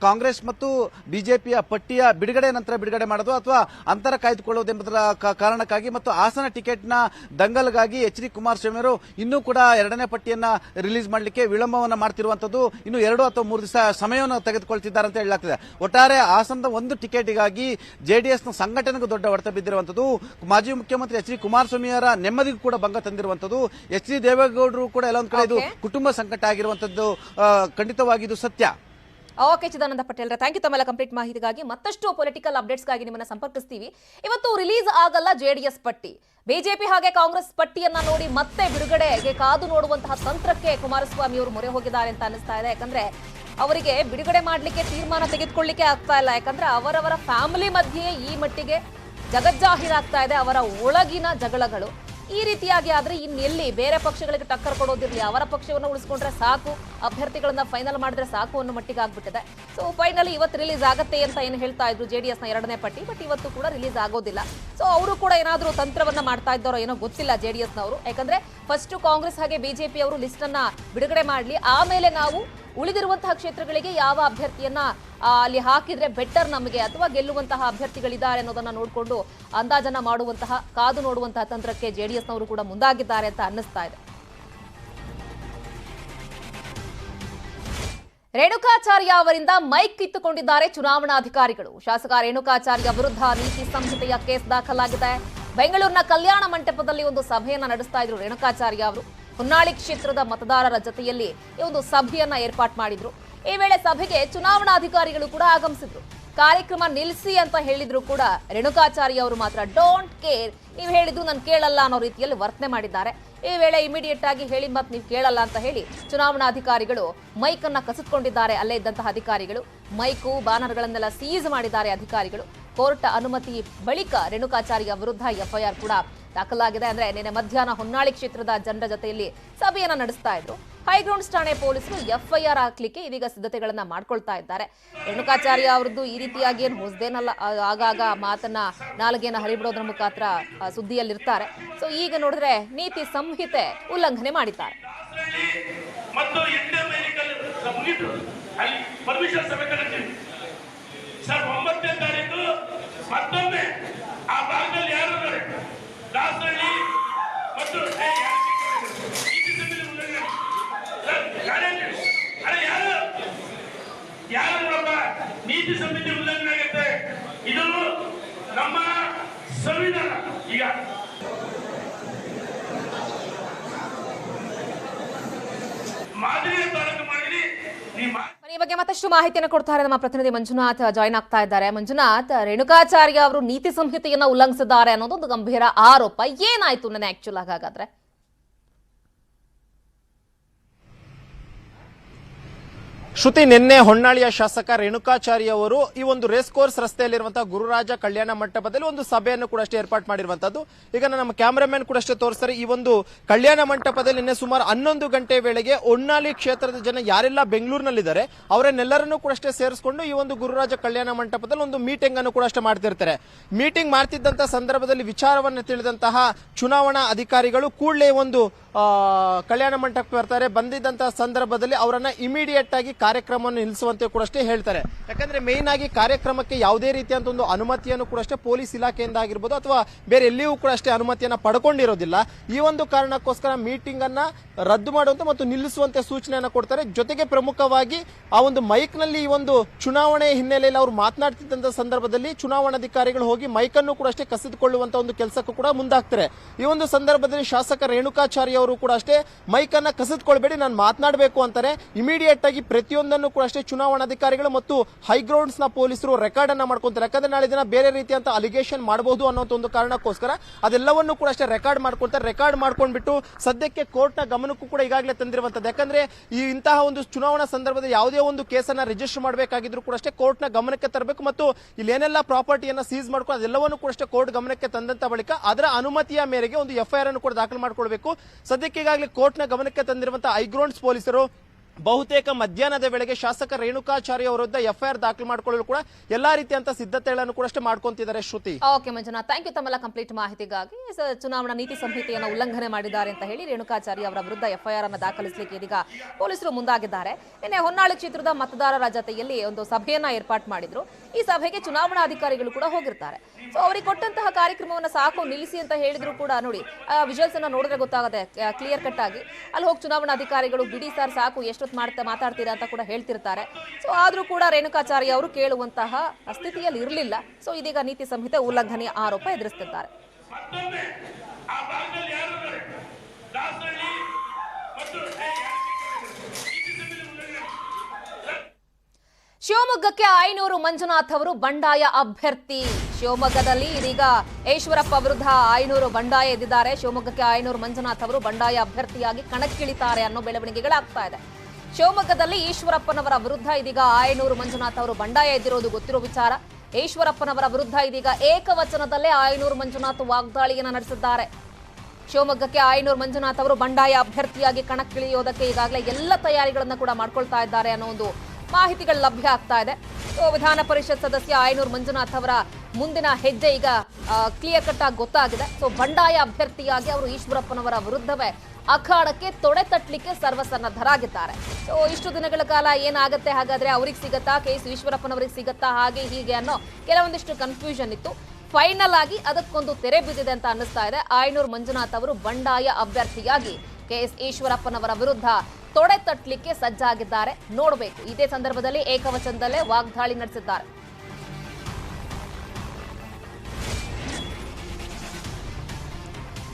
ಕಾಂಗ್ರೆಸ್ ಮತ್ತು ಬಿಜೆಪಿಯ ಪಟ್ಟಿಯ ಬಿಡುಗಡೆ ನಂತರ ಬಿಡುಗಡೆ ಮಾಡೋದು ಅಥವಾ ಅಂತರ ಕಾಯ್ದುಕೊಳ್ಳುವುದೆಂಬುದರ ಎಂಬುದರ ಕಾರಣಕ್ಕಾಗಿ ಮತ್ತು ಹಾಸನ ಟಿಕೆಟ್ನ ದಂಗಲ್ಗಾಗಿ ಎಚ್ ಡಿ ಕುಮಾರಸ್ವಾಮಿ ಅವರು ಇನ್ನೂ ಕೂಡ ಎರಡನೇ ಪಟ್ಟಿಯನ್ನ ರಿಲೀಸ್ ಮಾಡಲಿಕ್ಕೆ ವಿಳಂಬವನ್ನು ಮಾಡ್ತಿರುವಂತದ್ದು ಇನ್ನು ಎರಡು ಅಥವಾ ಮೂರು ದಿವಸ ಸಮಯವನ್ನು ತೆಗೆದುಕೊಳ್ತಿದ್ದಾರೆ ಅಂತ ಹೇಳಲಾಗ್ತಿದೆ. ಒಟ್ಟಾರೆ ಹಾಸನದ ಒಂದು ಟಿಕೆಟ್ಗಾಗಿ ಜೆಡಿಎಸ್ನ ಸಂಘಟನೆಗೂ ದೊಡ್ಡ ಹೊಡೆತ ಬಿದ್ದಿರುವಂತದ್ದು ಮಾಜಿ ಮುಖ್ಯಮಂತ್ರಿ ಎಚ್ ಡಿ ಕುಮಾರಸ್ವಾಮಿಯವರ ನೆಮ್ಮದಿಗೂ ಕೂಡ ಭಂಗ ತಂದಿರುವಂತದ್ದು ಎಚ್ ಡಿ ದೇವೇಗೌಡರು ಕೂಡ ಎಲ್ಲೊಂದು ಕಡೆ ಇದು ಕುಟುಂಬ ಸಂಕಟ ಆಗಿರುವಂತದ್ದು ಖಂಡಿತವಾಗಿದು ಸತ್ಯ. Okay Chidananda Patel thank you ತಮ್ಮೆಲ್ಲ ಕಂಪ್ಲೀಟ್ ಮಾಹಿತಿಗಾಗಿ. ಮತ್ತಷ್ಟು ಪೊಲಿಟಿಕಲ್ ಅಪ್ಡೇಟ್ಸ್ಗಾಗಿ ನಿಮ್ಮನ್ನ ಸಂಪರ್ಕಿಸ್ತೀವಿ. ಇವತ್ತು ರಿಲೀಸ್ ಆಗಲ್ಲ ಜೆಡಿಎಸ್ ಪಟ್ಟಿ. ಬಿಜೆಪಿ ಹಾಗೆ ಕಾಂಗ್ರೆಸ್ ಪಟ್ಟಿಯನ್ನ ನೋಡಿ ಮತ್ತೆ ಬಿಡುಗಡೆಗೆ ಕಾದು ನೋಡುವಂತಹ ತಂತ್ರಕ್ಕೆ ಕುಮಾರಸ್ವಾಮಿ ಅವರು ಮೊರೆ ಹೋಗಿದ್ದಾರೆ ಅಂತ ಅನಿಸ್ತಾ ಇದೆ. ಯಾಕಂದ್ರೆ ಅವರಿಗೆ ಬಿಡುಗಡೆ ಮಾಡಲಿಕ್ಕೆ ತೀರ್ಮಾನ ತೆಗೆದುಕೊಳ್ಳಿಕ್ಕೆ ಆಗ್ತಾ ಇಲ್ಲ. ಯಾಕಂದ್ರೆ ಅವರವರ ಫ್ಯಾಮಿಲಿ ಮಧ್ಯೆ ಈ ಮಟ್ಟಿಗೆ ಜಗಜ್ಜಾಹೀರಾಗ್ತಾ ಇದೆ. ಅವರ ಒಳಗಿನ ಜಗಳಗಳು ಈ ರೀತಿಯಾಗಿ ಆದ್ರೆ ಇನ್ನೆಲ್ಲಿ ಬೇರೆ ಪಕ್ಷಗಳಿಗೆ ಟಕ್ಕರ್ ಕೊಡೋದಿರಲಿ, ಅವರ ಪಕ್ಷವನ್ನು ಉಳಿಸ್ಕೊಂಡ್ರೆ ಸಾಕು, ಅಭ್ಯರ್ಥಿಗಳನ್ನ ಫೈನಲ್ ಮಾಡಿದ್ರೆ ಸಾಕು ಅನ್ನೋ ಮಟ್ಟಿಗೆ ಆಗ್ಬಿಟ್ಟಿದೆ. ಸೊ ಫೈನಲಿ ಇವತ್ತು ರಿಲೀಸ್ ಆಗುತ್ತೆ ಅಂತ ಏನು ಹೇಳ್ತಾ ಇದ್ರು ಡಿ ಎಸ್ನ ಎರಡನೇ ಪಟ್ಟಿ ಬಟ್ ಇವತ್ತು ಕೂಡ ರಿಲೀಸ್ ಆಗೋದಿಲ್ಲ. ಸೊ ಅವರು ಕೂಡ ಏನಾದ್ರೂ ತಂತ್ರವನ್ನ ಮಾಡ್ತಾ ಇದ್ದಾರೋ ಏನೋ ಗೊತ್ತಿಲ್ಲ ಜೆ ಡಿ ಎಸ್ನವರು ಯಾಕಂದ್ರೆ ಫಸ್ಟ್ ಕಾಂಗ್ರೆಸ್ ಹಾಗೆ ಬಿಜೆಪಿ ಅವರು ಲಿಸ್ಟ್ ಅನ್ನ ಬಿಡುಗಡೆ ಮಾಡಲಿ. ಆಮೇಲೆ ನಾವು ಉಳಿದಿರುವಂತಹ ಕ್ಷೇತ್ರಗಳಿಗೆ ಯಾವ ಅಭ್ಯರ್ಥಿಯನ್ನ ಅಲ್ಲಿ ಹಾಕಿದ್ರೆ ಬೆಟರ್ ನಮಗೆ ಅಥವಾ ಗೆಲ್ಲುವಂತಹ ಅಭ್ಯರ್ಥಿಗಳಿದ್ದಾರೆ ಅನ್ನೋದನ್ನ ನೋಡಿಕೊಂಡು ಅಂದಾಜನ್ನ ಮಾಡುವಂತಹ, ಕಾದು ನೋಡುವಂತಹ ತಂತ್ರಕ್ಕೆ ಜೆಡಿಎಸ್ನವರು ಕೂಡ ಮುಂದಾಗಿದ್ದಾರೆ ಅಂತ ಅನ್ನಿಸ್ತಾ ಇದೆ. ರೇಣುಕಾಚಾರ್ಯ ಅವರಿಂದ ಮೈಕ್ ಕಿತ್ತುಕೊಂಡಿದ್ದಾರೆ ಚುನಾವಣಾಧಿಕಾರಿಗಳು. ಶಾಸಕ ರೇಣುಕಾಚಾರ್ಯ ವಿರುದ್ಧ ನೀತಿ ಸಂಹಿತೆಯ ಕೇಸ್ ದಾಖಲಾಗಿದೆ. ಬೆಂಗಳೂರಿನ ಕಲ್ಯಾಣ ಮಂಟಪದಲ್ಲಿ ಒಂದು ಸಭೆಯನ್ನ ನಡೆಸ್ತಾ ಇದ್ರು ರೇಣುಕಾಚಾರ್ಯ ಅವರು. ಹೊನ್ನಾಳಿ ಕ್ಷೇತ್ರದ ಮತದಾರರ ಜತೆಯಲ್ಲಿ ಈ ಒಂದು ಸಭೆಯನ್ನ ಏರ್ಪಾಟ್ ಮಾಡಿದ್ರು. ಈ ವೇಳೆ ಸಭೆಗೆ ಚುನಾವಣಾಧಿಕಾರಿಗಳು ಕೂಡ ಆಗಮಿಸಿದ್ರು. ಕಾರ್ಯಕ್ರಮ ನಿಲ್ಲಿಸಿ ಅಂತ ಹೇಳಿದ್ರು ಕೂಡ ರೇಣುಕಾಚಾರ್ಯ ಅವರು ಮಾತ್ರ. ಡೋಂಟ್ ಕೇರ್ ನೀವು ಹೇಳಿದ್ರು ನಾನು ಕೇಳಲ್ಲ ಅನ್ನೋ ರೀತಿಯಲ್ಲಿ ವರ್ತನೆ ಮಾಡಿದ್ದಾರೆ. ಈ ವೇಳೆ ಇಮಿಡಿಯೇಟ್ ಆಗಿ ಹೇಳಿ ಮತ್ತೆ ನೀವು ಕೇಳಲ್ಲ ಅಂತ ಹೇಳಿ ಚುನಾವಣಾಧಿಕಾರಿಗಳು ಮೈಕ್ ಅನ್ನ ಕಸಿದುಕೊಂಡಿದ್ದಾರೆ. ಅಲ್ಲೇ ಇದ್ದಂತಹ ಅಧಿಕಾರಿಗಳು ಮೈಕು ಬ್ಯಾನರ್ಗಳನ್ನೆಲ್ಲ ಸೀಸ್ ಮಾಡಿದ್ದಾರೆ ಅಧಿಕಾರಿಗಳು. ಕೋರ್ಟ್ ಅನುಮತಿ ಬಳಿಕ ರೇಣುಕಾಚಾರ್ಯ ವಿರುದ್ಧ ಎಫ್ಐಆರ್ ಕೂಡ ದಾಖಲಾಗಿದೆ ಅಂದ್ರೆ ನಿನ್ನೆ ಮಧ್ಯಾಹ್ನ ಹೊನ್ನಾಳಿ ಕ್ಷೇತ್ರದ ಜನರ ಜೊತೆಯಲ್ಲಿ ಸಭೆಯನ್ನ ನಡೆಸ್ತಾ ಇದ್ರು. ಹೈಗ್ರೌಂಡ್ಸ್ ಠಾಣೆ ಪೊಲೀಸರು ಎಫ್ಐಆರ್ ಹಾಕ್ಲಿಕ್ಕೆ ಇದೀಗ ಸಿದ್ಧತೆಗಳನ್ನ ಮಾಡ್ಕೊಳ್ತಾ ಇದ್ದಾರೆ. ರೇಣುಕಾಚಾರ್ಯ ಅವರದ್ದು ಈ ರೀತಿಯಾಗಿ ಏನು ಹೊಸದೇನಲ್ಲ ಆಗಾಗ ಮಾತನ್ನ ನಾಲ್ಗೆನ ಹರಿಬಿಡೋದ್ರ ಮುಖಾಂತರ ಸುದ್ದಿಯಲ್ಲಿರ್ತಾರೆ. ಸೊ ಈಗ ನೋಡಿದ್ರೆ ನೀತಿ ಸಂಹಿತೆ ಉಲ್ಲಂಘನೆ ಮಾಡಿದ್ದಾರೆ. ಸರ್, ಒಂಬತ್ತನೇ ತಾರೀಕು ಮತ್ತೊಮ್ಮೆ ಆ ಭಾಗದಲ್ಲಿ ಯಾರು ದಾಸರಳ್ಳಿ ಮತ್ತು ಯಾರು ಯಾರು ನೋಡಪ್ಪ ನೀತಿ ಸಂಹಿತೆ ಉಲ್ಲಂಘನೆ ಆಗುತ್ತೆ ಇದು ನಮ್ಮ ಸಂವಿಧಾನ ಈಗ ಬಗ್ಗೆ ಮತ್ತಷ್ಟು ಮಾಹಿತಿಯನ್ನು ಕೊಡ್ತಾರೆ ನಮ್ಮ ಪ್ರತಿನಿಧಿ ಮಂಜುನಾಥ್ ಜಾಯ್ನ್ ಆಗ್ತಾ ಇದ್ದಾರೆ. ಮಂಜುನಾಥ್, ರೇಣುಕಾಚಾರ್ಯ ಅವರು ನೀತಿ ಸಂಹಿತೆಯನ್ನ ಉಲ್ಲಂಘಿಸಿದ್ದಾರೆ ಅನ್ನೋದು ಒಂದು ಗಂಭೀರ ಆರೋಪ. ಏನಾಯ್ತು ನನ್ನ ಆಕ್ಚುಲ್ ಹಾಗಾದ್ರೆ? ಶ್ರುತಿ ನಿನ್ನೆ ಹೊನ್ನಾಳಿಯ ಶಾಸಕ ರೇಣುಕಾಚಾರ್ಯ ಅವರು ಈ ಒಂದು ರೇಸ್ ಕೋರ್ಸ್ ರಸ್ತೆಯಲ್ಲಿರುವಂತಹ ಗುರುರಾಜ ಕಲ್ಯಾಣ ಮಂಟಪದಲ್ಲಿ ಒಂದು ಸಭೆಯನ್ನು ಕೂಡ ಅಷ್ಟೇ ಏರ್ಪಾಟ್ ಮಾಡಿರುವಂತದ್ದು. ಈಗ ನಮ್ಮ ಕ್ಯಾಮರಾಮನ್ ಕೂಡ ಅಷ್ಟೇ ತೋರಿಸ್ತಾರೆ, ಈ ಒಂದು ಕಲ್ಯಾಣ ಮಂಟಪದಲ್ಲಿ ನಿನ್ನೆ ಸುಮಾರು ಹನ್ನೊಂದು ಗಂಟೆ ವೇಳೆಗೆ ಹೊನ್ನಾಳಿ ಕ್ಷೇತ್ರದ ಜನ ಯಾರೆಲ್ಲ ಬೆಂಗಳೂರಿನಲ್ಲಿದ್ದಾರೆ, ಅವರನ್ನೆಲ್ಲರನ್ನೂ ಕೂಡ ಅಷ್ಟೇ ಸೇರಿಸಿಕೊಂಡು ಈ ಒಂದು ಗುರುರಾಜ ಕಲ್ಯಾಣ ಮಂಟಪದಲ್ಲಿ ಒಂದು ಮೀಟಿಂಗ್ ಅನ್ನು ಕೂಡ ಅಷ್ಟೇ ಮಾಡ್ತಿರ್ತಾರೆ. ಮೀಟಿಂಗ್ ಮಾಡ್ತಿದ್ದಂತಹ ಸಂದರ್ಭದಲ್ಲಿ ವಿಚಾರವನ್ನು ತಿಳಿದಂತಹ ಚುನಾವಣಾ ಅಧಿಕಾರಿಗಳು ಕೂಡಲೇ ಒಂದು ಕಲ್ಯಾಣ ಮಂಟಪಕ್ಕೆ ಬರ್ತಾರೆ. ಬಂದಿದ್ದಂತಹ ಸಂದರ್ಭದಲ್ಲಿ ಅವರನ್ನ ಇಮಿಡಿಯೇಟ್ ಆಗಿ ಕಾರ್ಯಕ್ರಮವನ್ನು ನಿಲ್ಲಿಸುವಂತೆ ಕೂಡ ಅಷ್ಟೇ ಹೇಳ್ತಾರೆ. ಯಾಕಂದ್ರೆ ಮೇನ್ ಆಗಿ ಕಾರ್ಯಕ್ರಮಕ್ಕೆ ಯಾವುದೇ ರೀತಿಯಂತ ಒಂದು ಅನುಮತಿಯನ್ನು ಕೂಡ ಅಷ್ಟೇ ಪೊಲೀಸ್ ಇಲಾಖೆಯಿಂದ ಆಗಿರ್ಬೋದು ಅಥವಾ ಬೇರೆ ಎಲ್ಲಿಯೂ ಕೂಡ ಅಷ್ಟೇ ಅನುಮತಿಯನ್ನ ಪಡ್ಕೊಂಡಿರೋದಿಲ್ಲ. ಈ ಒಂದು ಕಾರಣಕ್ಕೋಸ್ಕರ ಮೀಟಿಂಗ್ ಅನ್ನ ರದ್ದು ಮಾಡುವಂತೆ ಮತ್ತು ನಿಲ್ಲಿಸುವಂತೆ ಸೂಚನೆಯನ್ನ ಕೊಡ್ತಾರೆ. ಜೊತೆಗೆ ಪ್ರಮುಖವಾಗಿ ಆ ಒಂದು ಮೈಕ್ನಲ್ಲಿ ಈ ಒಂದು ಚುನಾವಣೆ ಹಿನ್ನೆಲೆಯಲ್ಲಿ ಅವರು ಮಾತನಾಡ್ತಿದ್ದಂತ ಸಂದರ್ಭದಲ್ಲಿ ಚುನಾವಣಾಧಿಕಾರಿಗಳು ಹೋಗಿ ಮೈಕ್ ಅನ್ನು ಕೂಡ ಅಷ್ಟೇ ಕಸಿದುಕೊಳ್ಳುವಂತ ಒಂದು ಕೆಲಸಕ್ಕೂ ಕೂಡ ಮುಂದಾಗ್ತಾರೆ. ಈ ಒಂದು ಸಂದರ್ಭದಲ್ಲಿ ಶಾಸಕ ರೇಣುಕಾಚಾರ್ಯ ಅವರು ಕೂಡ ಅಷ್ಟೇ ಮೈಕ್ ಅನ್ನ ಕಸಿದುಕೊಳ್ಬೇಡಿ, ನಾನು ಮಾತನಾಡಬೇಕು ಅಂತಾರೆ. ಇಮಿಡಿಯೇಟ್ ಆಗಿ ಪ್ರತಿಯೊಂದನ್ನು ಕೂಡ ಅಷ್ಟೇ ಚುನಾವಣಾಧಿಕಾರಿಗಳು ಮತ್ತು ಹೈಗ್ರೌಂಡ್ಸ್ನ ಪೊಲೀಸರು ರೆಕಾರ್ಡ್ ಅನ್ನ ಮಾಡ್ಕೊಂತಾರೆ. ಯಾಕಂದ್ರೆ ನಾಳೆ ದಿನ ಬೇರೆ ರೀತಿಯಂತ ಅಲಿಗೇಷನ್ ಮಾಡಬಹುದು ಅನ್ನೋ ಒಂದು ಕಾರಣಕ್ಕೋಸ್ಕರ ಅದೆಲ್ಲವನ್ನು ಕೂಡ ಅಷ್ಟೇ ರೆಕಾರ್ಡ್ ಮಾಡ್ಕೊಳ್ತಾರೆ. ರೆಕಾರ್ಡ್ ಮಾಡ್ಕೊಂಡ್ಬಿಟ್ಟು ಸದ್ಯಕ್ಕೆ ಕೋರ್ಟ್ನ ಗಮನಕ್ಕೂ ಕೂಡ ಈಗಾಗಲೇ ತಂದಿರುವಂತದ್ದು ಯಾಕಂದ್ರೆ ಈ ಇಂತಹ ಒಂದು ಚುನಾವಣಾ ಸಂದರ್ಭದಲ್ಲಿ ಯಾವುದೇ ಒಂದು ಕೇಸನ್ನ ರಿಜಿಸ್ಟರ್ ಮಾಡಬೇಕಾಗಿದ್ರು ಕೂಡ ಅಷ್ಟೇ ಕೋರ್ಟ್ ಗಮನಕ್ಕೆ ತರಬೇಕು ಮತ್ತು ಇಲ್ಲಿ ಏನೆಲ್ಲ ಪ್ರಾಪರ್ಟಿಯನ್ನ ಸೀಸ್ ಮಾಡ್ಕೊಂಡು ಅದೆಲ್ಲವನ್ನು ಕೂಡ ಅಷ್ಟೇ ಕೋರ್ಟ್ ಗಮನಕ್ಕೆ ತಂದಂತ ಬಳಿಕ ಅದರ ಅನುಮತಿಯ ಮೇರೆಗೆ ಒಂದು ಎಫ್ಐಆರ್ ಅನ್ನು ಕೂಡ ದಾಖಲು ಮಾಡಿಕೊಳ್ಬೇಕು. ಸದ್ಯಕ್ಕೆ ಈಗಾಗಲೇ ಕೋರ್ಟ್ನ ಗಮನಕ್ಕೆ ತಂದಿರುವಂತಹ ಐಗ್ರೌಂಡ್ಸ್ ಪೊಲೀಸರು ಬಹುತೇಕ ಮಧ್ಯಾಹ್ನದ ವೇಳೆಗೆ ಶಾಸಕ ರೇಣುಕಾಚಾರ್ಯ ವಿರುದ್ಧ ಎಫ್ಐಆರ್ ದಾಖಲು ಮಾಡಿಕೊಳ್ಳಲು ಕೂಡ ಎಲ್ಲಾ ರೀತಿಯಂತ ಸಿದ್ಧತೆಗಳನ್ನು ಕೂಡ ಅಷ್ಟೇ ಮಾಡ್ಕೊಂತಿದ್ದಾರೆ Shruti. Okay Manjunath thank you ತಮ್ಮೆಲ್ಲ ಕಂಪ್ಲೀಟ್ ಮಾಹಿತಿಗಾಗಿ ಚುನಾವಣಾ ನೀತಿ ಸಂಹಿತೆಯನ್ನು ಉಲ್ಲಂಘನೆ ಮಾಡಿದ್ದಾರೆ ಅಂತ ಹೇಳಿ ರೇಣುಕಾಚಾರ್ಯ ಅವರ ವಿರುದ್ಧ ಎಫ್ಐಆರ್ ಅನ್ನು ದಾಖಲಿಸಲಿಕ್ಕೆ ಇದೀಗ ಪೊಲೀಸರು ಮುಂದಾಗಿದ್ದಾರೆ. ನಿನ್ನೆ ಹೊನ್ನಾಳಿ ಕ್ಷೇತ್ರದ ಮತದಾರರ ಜತೆಯಲ್ಲಿ ಒಂದು ಸಭೆಯನ್ನ ಏರ್ಪಾಟ್ ಮಾಡಿದ್ರು. ಈ ಸಭೆಗೆ ಚುನಾವಣಾ ಅಧಿಕಾರಿಗಳು ಕೂಡ ಹೋಗಿರ್ತಾರೆ. ಸೊ ಅವರಿಗೆ ಕೊಟ್ಟಂತಹ ಕಾರ್ಯಕ್ರಮವನ್ನು ಸಾಕು, ನಿಲ್ಲಿಸಿ ಅಂತ ಹೇಳಿದ್ರು ಕೂಡ ನೋಡಿ ವಿಜುವಲ್ಸ್ ಅನ್ನ ನೋಡಿದ್ರೆ ಗೊತ್ತಾಗುತ್ತೆ ಕ್ಲಿಯರ್ ಕಟ್ ಆಗಿ. ಅಲ್ಲಿ ಹೋಗಿ ಚುನಾವಣಾಧಿಕಾರಿಗಳು, ಬಿಡಿ ಸರ್, ಸಾಕು ಮಾಡ್ತಾ ಮಾತಾಡ್ತೀರಾ ಅಂತ ಕೂಡ ಹೇಳ್ತಿರ್ತಾರೆ. ಸೊ ಆದರೂ ಕೂಡ ರೇಣುಕಾಚಾರ್ಯ ಅವರು ಕೇಳುವಂತಹ ಸ್ಥಿತಿಯಲ್ಲಿ ಇರಲಿಲ್ಲ. ಸೊ ಇದೀಗ ನೀತಿ ಸಂಹಿತೆ ಉಲ್ಲಂಘನೆಯ ಆರೋಪ ಎದುರಿಸ್ತಿದ್ದಾರೆ. ಶಿವಮೊಗ್ಗಕ್ಕೆ ಐನೂರು ಮಂಜುನಾಥ್ ಅವರು ಬಂಡಾಯ ಅಭ್ಯರ್ಥಿ. ಶಿವಮೊಗ್ಗದಲ್ಲಿ ಇದೀಗ ಈಶ್ವರಪ್ಪ ವಿರುದ್ಧ ಐನೂರು ಬಂಡಾಯ ಎದ್ದಿದ್ದಾರೆ. ಶಿವಮೊಗ್ಗಕ್ಕೆ ಐನೂರು ಮಂಜುನಾಥ್ ಅವರು ಬಂಡಾಯ ಅಭ್ಯರ್ಥಿಯಾಗಿ ಕಣಕ್ಕಿಳಿತಾರೆ ಅನ್ನೋ ಬೆಳವಣಿಗೆಗಳಾಗ್ತಾ ಇದೆ. ಶಿವಮೊಗ್ಗದಲ್ಲಿ ಈಶ್ವರಪ್ಪನವರ ವಿರುದ್ಧ ಇದೀಗ ಆಯನೂರು ಮಂಜುನಾಥ್ ಅವರು ಬಂಡಾಯ ಎದ್ದಿರೋದು ಗೊತ್ತಿರೋ ವಿಚಾರ. ಈಶ್ವರಪ್ಪನವರ ವಿರುದ್ಧ ಇದೀಗ ಏಕವಚನದಲ್ಲೇ ಆಯನೂರು ಮಂಜುನಾಥ್ ವಾಗ್ದಾಳಿಯನ್ನು ನಡೆಸಿದ್ದಾರೆ. ಶಿವಮೊಗ್ಗಕ್ಕೆ ಆಯನೂರು ಮಂಜುನಾಥ್ ಅವರು ಬಂಡಾಯ ಅಭ್ಯರ್ಥಿಯಾಗಿ ಕಣಕ್ಕಿಳಿಯೋದಕ್ಕೆ ಈಗಾಗಲೇ ಎಲ್ಲ ತಯಾರಿಗಳನ್ನು ಕೂಡ ಮಾಡ್ಕೊಳ್ತಾ ಇದ್ದಾರೆ ಅನ್ನೋ ಒಂದು ಮಾಹಿತಿಗಳು ಲಭ್ಯ ಆಗ್ತಾ ಇದೆ. ವಿಧಾನ ಪರಿಷತ್ ಸದಸ್ಯ ಆಯನೂರು ಮಂಜುನಾಥ್ ಅವರ ಮುಂದಿನ ಹೆಜ್ಜೆ ಈಗ ಕ್ಲಿಯರ್ ಕಟ್ ಆಗಿ ಗೊತ್ತಾಗಿದೆ. ಸೊ ಬಂಡಾಯ ಅಭ್ಯರ್ಥಿಯಾಗಿ ಅವರು ಈಶ್ವರಪ್ಪನವರ ವಿರುದ್ಧವೇ ಅಖಾಡಕ್ಕೆ ತೊಡೆ ತಟ್ಟಲಿಕ್ಕೆ ಸರ್ವಸನ್ನದ್ಧರಾಗಿದ್ದಾರೆ. ಸೊ ಇಷ್ಟು ದಿನಗಳ ಕಾಲ ಏನಾಗುತ್ತೆ? ಹಾಗಾದ್ರೆ ಅವ್ರಿಗೆ ಸಿಗತ್ತಾ? ಕೆ ಎಸ್ ಈಶ್ವರಪ್ಪನವರಿಗೆ ಸಿಗತ್ತಾ? ಹಾಗೆ ಹೀಗೆ ಅನ್ನೋ ಕೆಲವೊಂದಿಷ್ಟು ಕನ್ಫ್ಯೂಷನ್ ಇತ್ತು. ಫೈನಲ್ ಆಗಿ ಅದಕ್ಕೊಂದು ತೆರೆ ಬಿದ್ದಿದೆ ಅಂತ ಅನ್ನಿಸ್ತಾ ಇದೆ. ಆಯನೂರು ಮಂಜುನಾಥ್ ಅವರು ಬಂಡಾಯ ಅಭ್ಯರ್ಥಿಯಾಗಿ ಕೆ ಎಸ್ ಈಶ್ವರಪ್ಪನವರ ವಿರುದ್ಧ ತೊಡೆ ತಟ್ಟಲಿಕ್ಕೆ ಸಜ್ಜಾಗಿದ್ದಾರೆ. ನೋಡಬೇಕು. ಇದೇ ಸಂದರ್ಭದಲ್ಲಿ ಏಕವಚನದಲ್ಲೇ ವಾಗ್ದಾಳಿ ನಡೆಸಿದ್ದಾರೆ.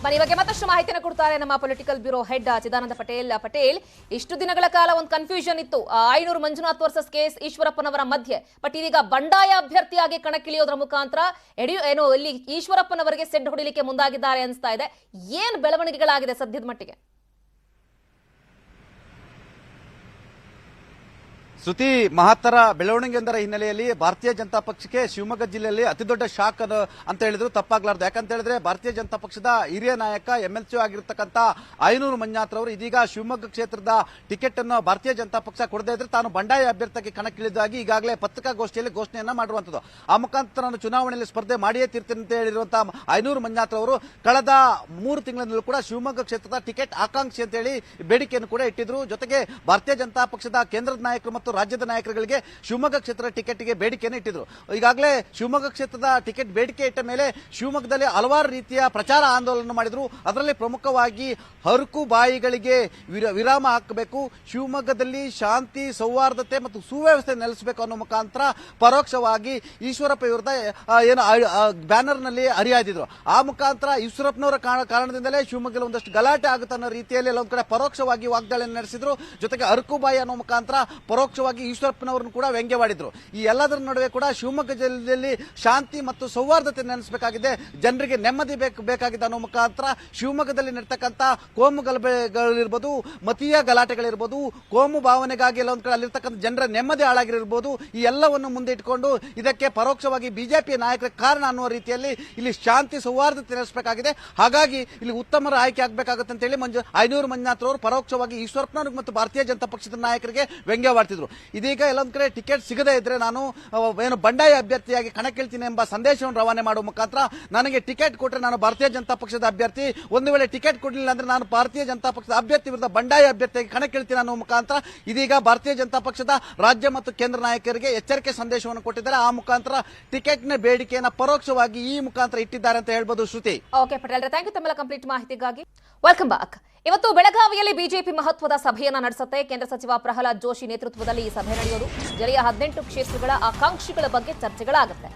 ಬನ್ನಿ ಬಗ್ಗೆ ಮತ್ತಷ್ಟು ಮಾಹಿತಿಯನ್ನು ಕೊಡ್ತಾರೆ ನಮ್ಮ political bureau head Chidananda Patel. Patel, ಇಷ್ಟು ದಿನಗಳ ಕಾಲ ಒಂದು ಕನ್ಫ್ಯೂಷನ್ ಇತ್ತು. ಐನೂರು ಮಂಜುನಾಥ್ ವರ್ಸಸ್ ಕೇಸ್ ಈಶ್ವರಪ್ಪನವರ ಮಧ್ಯೆ. ಬಟ್ ಇದೀಗ ಬಂಡಾಯ ಅಭ್ಯರ್ಥಿಯಾಗಿ ಕಣಕ್ಕಿಳಿಯೋದ್ರ ಮುಖಾಂತರ ಯಡಿಯೂ ಏನು, ಇಲ್ಲಿ ಈಶ್ವರಪ್ಪನವರಿಗೆ ಸೆಡ್ ಹೊಡಿಲಿಕ್ಕೆ ಮುಂದಾಗಿದ್ದಾರೆ ಅನಿಸ್ತಾ ಇದೆ. ಏನ್ ಬೆಳವಣಿಗೆಗಳಾಗಿದೆ ಸದ್ಯದ ಮಟ್ಟಿಗೆ? ಶ್ರುತಿ ಮಹತ್ತರ ಬೆಳವಣಿಗೆಯೊಂದರ ಹಿನ್ನೆಲೆಯಲ್ಲಿ ಭಾರತೀಯ ಜನತಾ ಪಕ್ಷಕ್ಕೆ ಶಿವಮೊಗ್ಗ ಜಿಲ್ಲೆಯಲ್ಲಿ ಅತಿದೊಡ್ಡ ಶಾಕ್ ಅದು ಅಂತ ಹೇಳಿದ್ರು. ತಪ್ಪಾಗ್ಲಾರ್ದು. ಯಾಕಂತ ಹೇಳಿದ್ರೆ ಭಾರತೀಯ ಜನತಾ ಪಕ್ಷದ ಹಿರಿಯ ನಾಯಕ ಎಂಎಲ್ ಸಿ ಆಗಿರ್ತಕ್ಕಂಥ ಐನೂರು ಮಂಜಾತ್ರವರು ಇದೀಗ ಶಿವಮೊಗ್ಗ ಕ್ಷೇತ್ರದ ಟಿಕೆಟ್ ಅನ್ನು ಭಾರತೀಯ ಜನತಾ ಪಕ್ಷ ಕೊಡದೇ ಇದ್ರೆ ತಾನು ಬಂಡಾಯ ಅಭ್ಯರ್ಥಿಗೆ ಕಣಕ್ಕಿಳಿದಾಗಿ ಈಗಾಗಲೇ ಪತ್ರಿಕಾಗೋಷ್ಠಿಯಲ್ಲಿ ಘೋಷಣೆಯನ್ನ ಮಾಡುವಂಥದ್ದು ಆ ಮುಖಾಂತರ ನಾನು ಚುನಾವಣೆಯಲ್ಲಿ ಸ್ಪರ್ಧೆ ಮಾಡಿಯೇ ತೀರ್ತೀನಿ ಅಂತ ಹೇಳಿರುವಂತಹ ಐನೂರು ಮಂಜಾತ್ರ ಅವರು ಕಳೆದ ಮೂರು ತಿಂಗಳಿನಲ್ಲೂ ಕೂಡ ಶಿವಮೊಗ್ಗ ಕ್ಷೇತ್ರದ ಟಿಕೆಟ್ ಆಕಾಂಕ್ಷಿ ಅಂತ ಹೇಳಿ ಬೇಡಿಕೆಯನ್ನು ಕೂಡ ಇಟ್ಟಿದ್ರು. ಜೊತೆಗೆ ಭಾರತೀಯ ಜನತಾ ಪಕ್ಷದ ಕೇಂದ್ರದ ನಾಯಕರು ಮತ್ತು ರಾಜ್ಯದ ನಾಯಕರುಗಳಿಗೆ ಶಿವಮೊಗ್ಗ ಕ್ಷೇತ್ರ ಟಿಕೆಟ್ಗೆ ಬೇಡಿಕೆಯನ್ನು ಇಟ್ಟಿದ್ರು. ಈಗಾಗಲೇ ಶಿವಮೊಗ್ಗ ಕ್ಷೇತ್ರದ ಟಿಕೆಟ್ ಬೇಡಿಕೆ ಇಟ್ಟ ಮೇಲೆ ಶಿವಮೊಗ್ಗದಲ್ಲಿ ಹಲವಾರು ರೀತಿಯ ಪ್ರಚಾರ ಆಂದೋಲನ ಮಾಡಿದ್ರು. ಅದರಲ್ಲಿ ಪ್ರಮುಖವಾಗಿ ಹರಕು ಬಾಯಿಗಳಿಗೆ ವಿರ- ವಿರಾಮ ಹಾಕಬೇಕು. ಶಿವಮೊಗ್ಗದಲ್ಲಿ ಶಾಂತಿ, ಸೌಹಾರ್ದತೆ ಮತ್ತು ಸುವ್ಯವಸ್ಥೆ ನೆಲೆಸಬೇಕು ಅನ್ನೋ ಮುಖಾಂತರ ಪರೋಕ್ಷವಾಗಿ ಈಶ್ವರಪ್ಪ ವಿರುದ್ಧ ಏನು ಬ್ಯಾನರ್ನಲ್ಲಿ ಹರಿಹಾಯ್ದಿದ್ರು ಆ ಮುಖಾಂತರ ಈಶ್ವರಪ್ಪನವರ ಕಾರಣ- ಕಾರಣದಿಂದಲೇ ಶಿವಮೊಗ್ಗದಲ್ಲಿ ಒಂದಷ್ಟು ಗಲಾಟೆ ಆಗುತ್ತೆ ಅನ್ನೋ ರೀತಿಯಲ್ಲಿ ಒಂದು ಕಡೆ ಪರೋಕ್ಷವಾಗಿ ವಾಗ್ದಾಳಿ ನಡೆಸಿದ್ರು. ಜೊತೆಗೆ ಅರಕುಬಾಯಿ ಅನ್ನೋ ಮುಖಾಂತರ ಪರೋಕ್ಷವಾಗಿ ಈಶ್ವರಪ್ಪನವರನ್ನು ಕೂಡ ವ್ಯಂಗ್ಯವಾಡಿದ್ರು. ಈ ಎಲ್ಲದರ ನಡುವೆ ಕೂಡ ಶಿವಮೊಗ್ಗ ಜಿಲ್ಲೆಯಲ್ಲಿ ಶಾಂತಿ ಮತ್ತು ಸೌಹಾರ್ದತೆ ನೆನೆಸಬೇಕಾಗಿದೆ. ಜನರಿಗೆ ನೆಮ್ಮದಿ ಬೇಕು, ಬೇಕಾಗಿದೆ ಅನ್ನೋ ಮುಖಾಂತರ ಶಿವಮೊಗ್ಗದಲ್ಲಿ ನಡ್ತಕ್ಕಂಥ ಕೋಮು ಗಲಭೆಗಳಿರ್ಬೋದು, ಮತೀಯ ಗಲಾಟೆಗಳಿರ್ಬೋದು, ಕೋಮು ಭಾವನೆಗಾಗಿ ಎಲ್ಲ ಒಂದು ಕಡೆ ಅಲ್ಲಿರ್ತಕ್ಕಂಥ ಜನರ ನೆಮ್ಮದಿ ಹಾಳಾಗಿರ್ಬೋದು ಈ ಎಲ್ಲವನ್ನು ಮುಂದೆ ಇಟ್ಕೊಂಡು ಇದಕ್ಕೆ ಪರೋಕ್ಷವಾಗಿ ಬಿಜೆಪಿ ನಾಯಕರ ಕಾರಣ ಅನ್ನುವ ರೀತಿಯಲ್ಲಿ ಇಲ್ಲಿ ಶಾಂತಿ, ಸೌಹಾರ್ದತೆ ನೆಲೆಸಬೇಕಾಗಿದೆ ಹಾಗಾಗಿ ಇಲ್ಲಿ ಉತ್ತಮರ ಆಯ್ಕೆ ಆಗಬೇಕಾಗುತ್ತೆ ಅಂತ ಹೇಳಿ ಮಂಜು ಐನೂರು ಮಂಜುನಾಥ್ ಅವರು ಪರೋಕ್ಷವಾಗಿ ಈಶ್ವರಪ್ಪನವ್ರಿಗೆ ಮತ್ತು ಭಾರತೀಯ ಜನತಾ ಪಕ್ಷದ ನಾಯಕರಿಗೆ ವ್ಯಂಗ್ಯವಾಡ್ತಿದ್ರು. ಇದೀಗ ಎಲ್ಲೊಂದು ಕಡೆ ಟಿಕೆಟ್ ಸಿಗದೇ ಇದ್ರೆ ನಾನು ಏನು ಬಂಡಾಯ ಅಭ್ಯರ್ಥಿಯಾಗಿ ಕಣಕ್ಕಿಳ್ತೀನಿ ಎಂಬ ಸಂದೇಶವನ್ನು ರವಾನೆ ಮಾಡುವ ಮುಖಾಂತರ ನನಗೆ ಟಿಕೆಟ್ ಕೊಟ್ಟರೆ ನಾನು ಭಾರತೀಯ ಜನತಾ ಪಕ್ಷದ ಅಭ್ಯರ್ಥಿ, ಒಂದು ವೇಳೆ ಟಿಕೆಟ್ ಕೊಡಲಿಲ್ಲ ಅಂದ್ರೆ ನಾನು ಭಾರತೀಯ ಜನತಾ ಪಕ್ಷದ ಅಭ್ಯರ್ಥಿ ವಿರುದ್ಧ ಬಂಡಾಯ ಅಭ್ಯರ್ಥಿಯಾಗಿ ಕಣಕ್ಕಿಳ್ತೀನಿ ಅನ್ನುವ ಮುಖಾಂತರ ಇದೀಗ ಭಾರತೀಯ ಜನತಾ ಪಕ್ಷದ ರಾಜ್ಯ ಮತ್ತು ಕೇಂದ್ರ ನಾಯಕರಿಗೆ ಎಚ್ಚರಿಕೆ ಸಂದೇಶವನ್ನು ಕೊಟ್ಟಿದ್ದಾರೆ. ಆ ಮುಖಾಂತರ ಟಿಕೆಟ್ನ ಬೇಡಿಕೆಯನ್ನು ಪರೋಕ್ಷವಾಗಿ ಈ ಮುಖಾಂತರ ಇಟ್ಟಿದ್ದಾರೆ ಅಂತ ಹೇಳ್ಬೋದು Shruti. Okay Patel thank you complete ಮಾಹಿತಿಗಾಗಿ. ವೆಲ್ಕಮ್ ಬ್ಯಾಕ್ ಇವತ್ತು ಬೆಳಗಾವಿಯಲ್ಲಿ ಬಿಜೆಪಿ ಮಹತ್ವದ ಸಭೆಯನ್ನ ನಡೆಸುತ್ತೆ. ಕೇಂದ್ರ ಸಚಿವ ಪ್ರಹ್ಲಾದ್ ಜೋಶಿ ನೇತೃತ್ವದಲ್ಲಿ ಈ ಸಭೆ ನಡೆಯೋದು. ಜಿಲ್ಲೆಯ ಹದಿನೆಂಟು ಕ್ಷೇತ್ರಗಳ ಆಕಾಂಕ್ಷಿಗಳ ಬಗ್ಗೆ ಚರ್ಚೆಗಳಾಗುತ್ತೆ.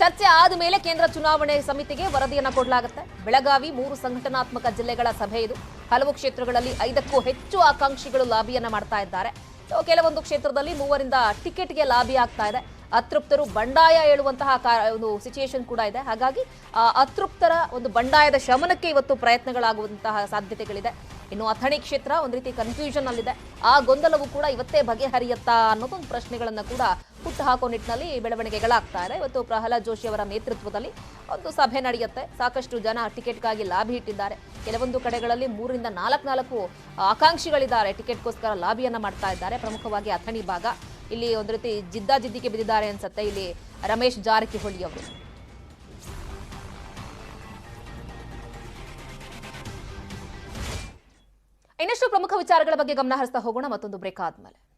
ಚರ್ಚೆ ಆದ ಮೇಲೆ ಕೇಂದ್ರ ಚುನಾವಣೆ ಸಮಿತಿಗೆ ವರದಿಯನ್ನು ಕೊಡಲಾಗುತ್ತೆ. ಬೆಳಗಾವಿ ಮೂರು ಸಂಘಟನಾತ್ಮಕ ಜಿಲ್ಲೆಗಳ ಸಭೆ ಇದು. ಹಲವು ಕ್ಷೇತ್ರಗಳಲ್ಲಿ ಐದಕ್ಕೂ ಹೆಚ್ಚು ಆಕಾಂಕ್ಷಿಗಳು ಲಾಬಿಯನ್ನ ಮಾಡ್ತಾ ಇದ್ದಾರೆ. ಕೆಲವೊಂದು ಕ್ಷೇತ್ರದಲ್ಲಿ ಮೂವರಿಂದ ಟಿಕೆಟ್ಗೆ ಲಾಬಿ ಆಗ್ತಾ ಇದೆ. ಅತೃಪ್ತರು ಬಂಡಾಯ ಹೇಳುವಂತಹ ಒಂದು ಸಿಚುಯೇಷನ್ ಕೂಡ ಇದೆ. ಹಾಗಾಗಿ ಅತೃಪ್ತರ ಒಂದು ಬಂಡಾಯದ ಶಮನಕ್ಕೆ ಇವತ್ತು ಪ್ರಯತ್ನಗಳಾಗುವಂತಹ ಸಾಧ್ಯತೆಗಳಿದೆ. ಇನ್ನು ಅಥಣಿ ಕ್ಷೇತ್ರ ಒಂದು ರೀತಿ ಕನ್ಫ್ಯೂಷನ್ ಅಲ್ಲಿದೆ. ಆ ಗೊಂದಲವು ಕೂಡ ಇವತ್ತೇ ಬಗೆಹರಿಯತ್ತಾ ಅನ್ನೋದೊಂದು ಪ್ರಶ್ನೆಗಳನ್ನ ಕೂಡ ಹುಟ್ಟು ಹಾಕೋ ನಿಟ್ಟಿನಲ್ಲಿ ಬೆಳವಣಿಗೆಗಳಾಗ್ತಾ ಇದೆ. ಇವತ್ತು ಪ್ರಹ್ಲಾದ್ ಜೋಶಿ ಅವರ ನೇತೃತ್ವದಲ್ಲಿ ಒಂದು ಸಭೆ ನಡೆಯುತ್ತೆ. ಸಾಕಷ್ಟು ಜನ ಟಿಕೆಟ್ಗಾಗಿ ಲಾಬಿ ಇಟ್ಟಿದ್ದಾರೆ. ಕೆಲವೊಂದು ಕಡೆಗಳಲ್ಲಿ ಮೂರರಿಂದ ನಾಲ್ಕು ನಾಲ್ಕು ಆಕಾಂಕ್ಷಿಗಳಿದ್ದಾರೆ. ಟಿಕೆಟ್ಗೋಸ್ಕರ ಲಾಬಿಯನ್ನು ಮಾಡ್ತಾ ಇದ್ದಾರೆ. ಪ್ರಮುಖವಾಗಿ ಅಥಣಿ ಭಾಗ. ಇಲ್ಲಿ ಒಂದು ರೀತಿ ಜಿದ್ದಾಜಿದ್ದಿಗೆ ಬಿದ್ದಿದ್ದಾರೆ ಅನ್ಸುತ್ತೆ. ಇಲ್ಲಿ ರಮೇಶ್ ಜಾರಕಿಹೊಳಿ ಅವರು. ಇನ್ನಷ್ಟು ಪ್ರಮುಖ ವಿಚಾರಗಳ ಬಗ್ಗೆ ಗಮನ ಹರಿಸ್ತಾ ಹೋಗೋಣ. ಮತ್ತೊಂದು ಬ್ರೇಕ್ ಆದ್ಮೇಲೆ.